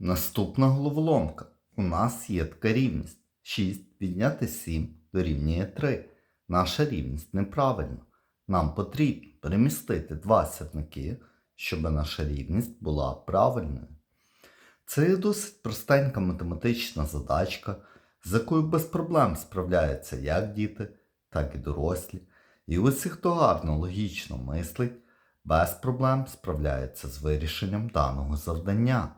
Наступна головоломка. У нас є така рівність. 6 відняти 7 дорівнює 3. Наша рівність неправильна. Нам потрібно перемістити два сірники, щоб наша рівність була правильною. Це є досить простенька математична задачка, з якою без проблем справляються як діти, так і дорослі. І усі, хто гарно логічно мислить, без проблем справляється з вирішенням даного завдання.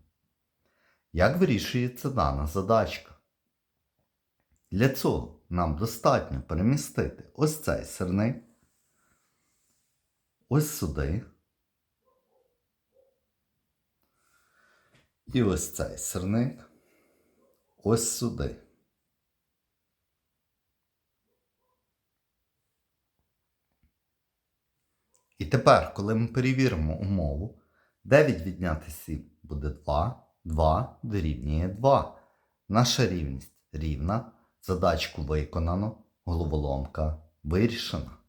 Як вирішується дана задачка? Для цього нам достатньо перемістити ось цей сирник, ось сюди. І ось цей сирник ось сюди. І тепер, коли ми перевіримо умову, 9 відняти 7 буде 2, 2 дорівнює 2. Наша рівність рівна. Задачку виконано, головоломка вирішена.